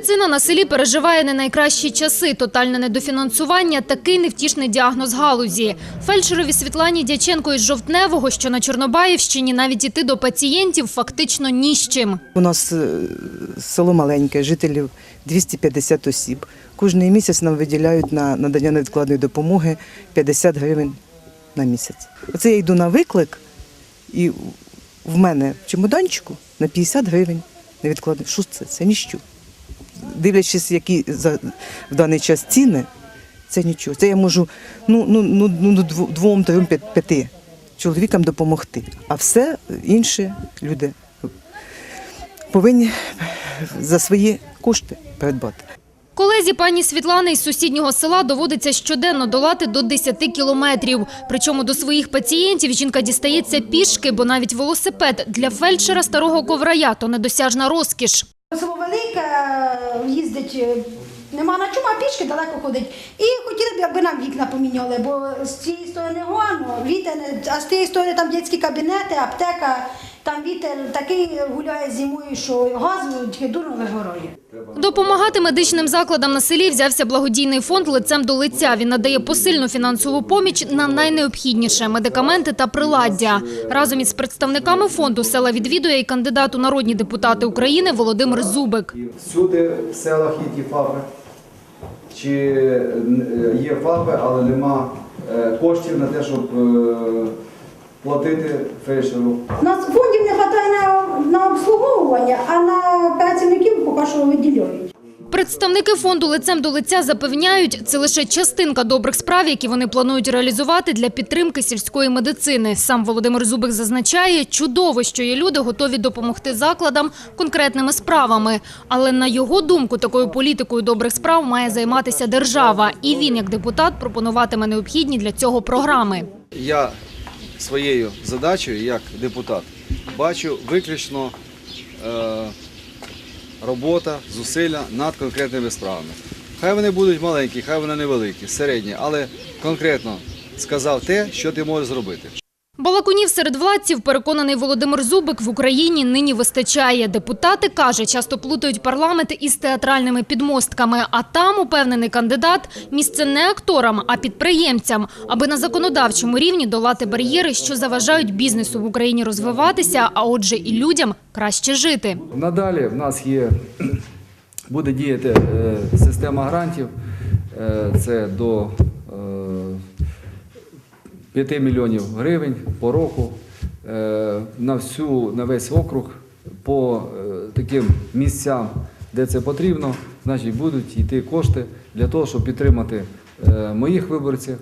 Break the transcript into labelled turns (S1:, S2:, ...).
S1: Медицина на селі переживає не найкращі часи. Тотальне недофінансування – такий невтішний діагноз галузі. Фельдшерові Світлані Дяченко із Жовтневого, що на Чорнобаївщині, навіть іти до пацієнтів фактично ні з чим.
S2: У нас е, село маленьке, жителів 250 осіб. Кожний місяць нам виділяють на надання невідкладної допомоги 50 гривень на місяць. Оце я йду на виклик, і в мене в чемоданчику на 50 гривень невідкладної. Що це? Це ніщо. Дивлячись, які за, в даний час ціни, це нічого. Це я можу ну, ну, ну, ну, дво- двом, трьом, п'яти чоловікам допомогти. А все інше люди повинні за свої кошти придбати.
S1: Колезі пані Світлани із сусіднього села доводиться щоденно долати до 10 кілометрів. Причому до своїх пацієнтів жінка дістається пішки, бо навіть велосипед для фельдшера старого коврая – то недосяжна розкіш.
S3: Село велике, їздить, е, нема на чому, а пішки далеко ходить. І хотіли б, якби нам вікна поміняли, бо з цієї сторони гуано, вітер, не- а з тієї сторони там дитячі кабінети, аптека, там вітер такий гуляє зимою, що газ тільки дурно вигорає.
S1: Допомагати медичним закладам на селі взявся благодійний фонд «Лицем до лиця». Він надає посильну фінансову поміч на найнеобхідніше – медикаменти та приладдя. Разом із представниками фонду села відвідує і кандидат у народні депутати України Володимир Зубик.
S4: Всюди в селах є ті ФАПи. Чи е, є ФАПи, але нема е, коштів на те, щоб е, платити фельдшеру.
S3: У нас фондів не вистачає на, на обслуговування, а на працівників поки що виділяють.
S1: Представники фонду «Лицем до лиця» запевняють, це лише частинка добрих справ, які вони планують реалізувати для підтримки сільської медицини. Сам Володимир Зубик зазначає, чудово, що є люди, готові допомогти закладам конкретними справами. Але на його думку, такою політикою добрих справ має займатися держава. І він, як депутат, пропонуватиме необхідні для цього програми.
S4: Я своєю задачею як депутат бачу виключно е, робота, зусилля над конкретними справами. Хай вони будуть маленькі, хай вони невеликі, середні, але конкретно сказав те, що ти можеш зробити.
S1: Балакунів серед владців, переконаний Володимир Зубик, в Україні нині вистачає. Депутати, каже, часто плутають парламент із театральними підмостками. А там, упевнений кандидат, місце не акторам, а підприємцям, аби на законодавчому рівні долати бар'єри, що заважають бізнесу в Україні розвиватися, а отже і людям краще жити.
S5: Надалі в нас є, буде діяти е, система грантів. Е, Це до 5 мільйонів гривень по року е, на всю на весь округ по е, таким місцям, де це потрібно, значить будуть йти кошти для того, щоб підтримати е, моїх виборців.